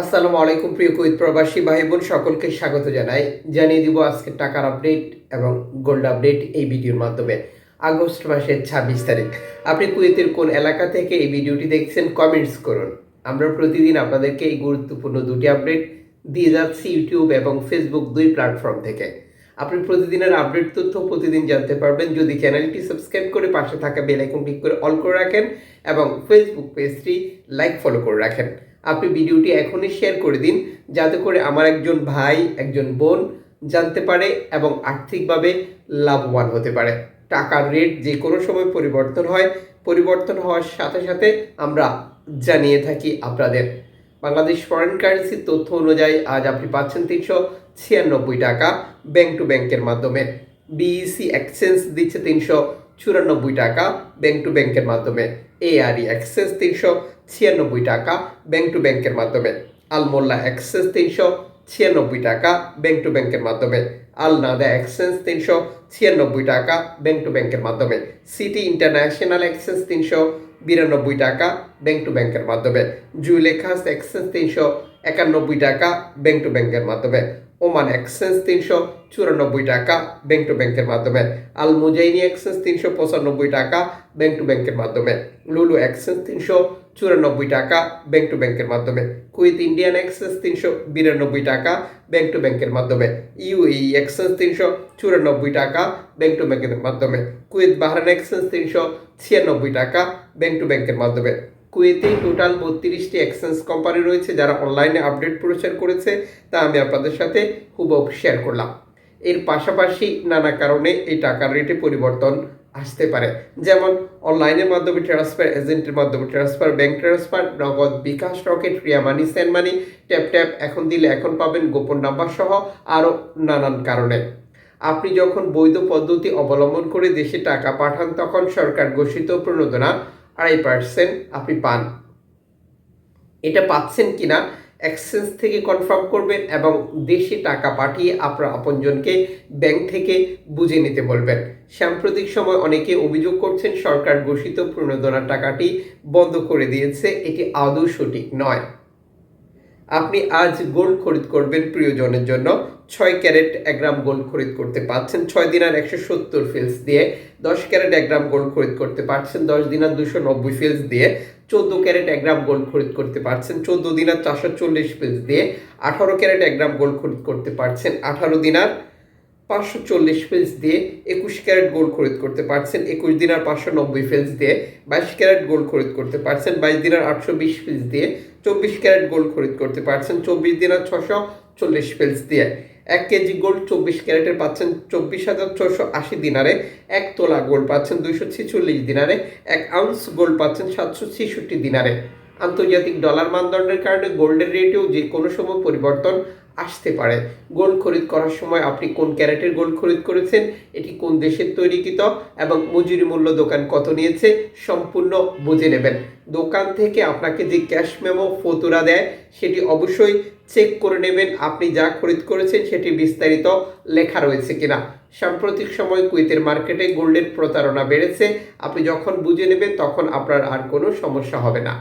আসসালামু আলাইকুম, প্রিয় কুইত প্রবাসী ভাই বোন সকলকে স্বাগত জানাই। জানিয়ে দিব আজকে টাকার আপডেট এবং গোল্ড আপডেট এই ভিডিওর মাধ্যমে। আগস্ট মাসের ছাব্বিশ তারিখ। আপনি কুয়েতের কোন এলাকা থেকে এই ভিডিওটি দেখছেন, কমেন্টস করুন। আমরা প্রতিদিন আপনাদেরকে এই গুরুত্বপূর্ণ দুটি আপডেট দিয়ে যাচ্ছি ইউটিউব এবং ফেসবুক দুই প্ল্যাটফর্ম থেকে। আপনি প্রতিদিনের আপডেট তথ্য প্রতিদিন জানতে পারবেন। যদি চ্যানেলটি সাবস্ক্রাইব করে পাশে থাকা বেল আইকন ক্লিক করে অল করে রাখেন এবং ফেসবুক পেজটি লাইক, ফলো করে রাখেন। আপনি ভিডিওটি এখনই শেয়ার করে দিন, যাতে করে আমার একজন ভাই, একজন বোন জানতে পারে এবং আর্থিকভাবে লাভবান হতে পারে। টাকার রেট যে কোনো সময় পরিবর্তন হয়, পরিবর্তন হওয়ার সাথে সাথে আমরা জানিয়ে থাকি আপনাদের। বাংলাদেশ ফরেন কারেন্সির তথ্য অনুযায়ী আজ আপনি পাচ্ছেন তিনশো ছিয়ানব্বই টাকা ব্যাংক টু ব্যাংকের মাধ্যমে। বিইসি এক্সচেঞ্জ দিচ্ছে তিনশো চুরানব্বই টাকা ব্যাংক টু ব্যাংকের মাধ্যমে। এআরই এক্সচেঞ্জ তিনশো, ছিয়ানব্বই টাকা ব্যাংক টু ব্যাংকের মাধ্যমে। আলমোল্লা এক্সচেঞ্জ তিনশো, ছিয়ানব্বই টাকা ব্যাংক টু ব্যাংকের মাধ্যমে। আলনাদা এক্সচেঞ্জ তিনশো, ছিয়ানব্বই টাকা ব্যাংক টু ব্যাংকের মাধ্যমে। সিটি ইন্টারন্যাশনাল এক্সচেঞ্জ তিনশো, বিরানব্বই টাকা ব্যাংক টু ব্যাংকের মাধ্যমে। জুলেখাস এক্সচেঞ্জ তিনশো, একানব্বই টাকা ব্যাংক টু ব্যাংকের মাধ্যমে। ওমান এক্সচেঞ্জ তিনশো চুরানব্বই টাকা ব্যাংক টু ব্যাংকের মাধ্যমে। আল মুজাইনি এক্সচেঞ্জ তিনশো পঁচানব্বই টাকা ব্যাংক টু ব্যাংকের মাধ্যমে। লুলু এক্সচেঞ্জ তিনশো চুরানব্বই টাকা ব্যাংক টু ব্যাংকের মাধ্যমে। কুইথ ইন্ডিয়ান এক্সচেঞ্জ তিনশো বিরানব্বই টাকা ব্যাংক টু ব্যাংকের মাধ্যমে। ইউএই এক্সচেঞ্জ তিনশো চুরানব্বই টাকা ব্যাংক টু ব্যাংকের মাধ্যমে। কুইথ বাহরান এক্সচেঞ্জ তিনশো ছিয়ানব্বই টাকা ব্যাংক টু ব্যাংকের মাধ্যমে। কুয়েতে টোটাল বত্রিশটি এক্সচেঞ্জ কোম্পানি রয়েছে যারা অনলাইনে আপডেট প্রচার করেছে, তা আমি আপনাদের সাথে হুবহু শেয়ার করলাম। এর পাশাপাশি নানা কারণে এই টাকার রেটে পরিবর্তন আসতে পারে। যেমন অনলাইনের মাধ্যমে ট্রান্সফার এজেন্টের মাধ্যমে transfer bank transfer Nagad bKash Rocket Ria money send money tap tap এখন দিলে এখন পাবেন গোপন নাম্বার সহ আরও নানান কারণে। আপনি যখন বৈধ পদ্ধতি অবলম্বন করে দেশে টাকা পাঠান, তখন সরকার ঘোষিত প্রণোদনা আড়াই পার্সেন্ট আপনি পান। এটা পাচ্ছেন কিনা এক্সচেঞ্জ থেকে কনফার্ম করবেন এবং দেশে টাকা পাঠিয়ে আপনার আপনজনকে ব্যাংক থেকে বুঝে নিতে বলবেন। সাম্প্রতিক সময় অনেকে অভিযোগ করছেন, সরকার ঘোষিত প্রণোদনার টাকাটি বন্ধ করে দিয়েছে, এটি আদৌ সঠিক নয়। আপনি আজ গোল্ড খরিদ করবেন প্রিয়জনের জন্য। ছয় ক্যারেট এক গ্রাম গোল্ড খরিদ করতে পারছেন। ছয় দিনার একশো সত্তর ফিলস দিয়ে দশ ক্যারেট এক গ্রাম গোল্ড খরিদ করতে পারছেন। দশ দিনার দুশো নব্বই ফিলস দিয়ে চোদ্দ ক্যারেট এক গ্রাম গোল্ড খরিদ করতে পারছেন। চোদ্দ দিনার চারশো চল্লিশ ফিলস দিয়ে আঠারো ক্যারেট এক গ্রাম গোল্ড খরিদ করতে পারছেন। আঠারো দিনার পাঁচশো চল্লিশ ফিলস দিয়ে একুশ ক্যারেট গোল্ড খরিদ করতে পারছেন। একুশ দিনার পাঁচশো নব্বই ফিলস দিয়ে বাইশ ক্যারেট গোল্ড খরিদ করতে পারছেন। বাইশ দিনার আটশো বিশ ফিলস দিয়ে চব্বিশ ক্যারেট গোল্ড খরিদ করতে পারছেন। চব্বিশ দিনার ছশো চল্লিশ ফিলস দিয়ে এক কেজি গোল্ড চব্বিশ ক্যারেটের পাচ্ছেন চব্বিশ হাজার ছশো আশি দিনারে। এক তোলা গোল্ড পাচ্ছেন দুইশো ছেচল্লিশ দিনারে। এক আউন্স গোল্ড পাচ্ছেন সাতশো ছেষট্টি দিনারে। আন্তর্জাতিক ডলার মানদণ্ডের কারণে গোল্ডের রেটেও যে কোনো সময় পরিবর্তন আসতে পারে। গোল্ড খরিদ করার সময় আপনি কোন ক্যারেটের গোল্ড খরিদ করেছেন, এটি কোন দেশের তৈরিকৃত এবং মজুরি মূল্য দোকান কত নিয়েছে, সম্পূর্ণ বুঝে নেবেন। দোকান থেকে আপনাকে যে ক্যাশ মেমো, ফতুরা দেয়, সেটি অবশ্যই চেক করে নেবেন আপনি যা খরিদ করেছেন, সেটি বিস্তারিত লেখা রয়েছে কিনা। সাম্প্রতিক সময় কুইতের মার্কেটে গোল্ডের প্রতারণা বেড়েছে। আপনি যখন বুঝে নেবেন, তখন আপনার আর কোনো সমস্যা হবে না।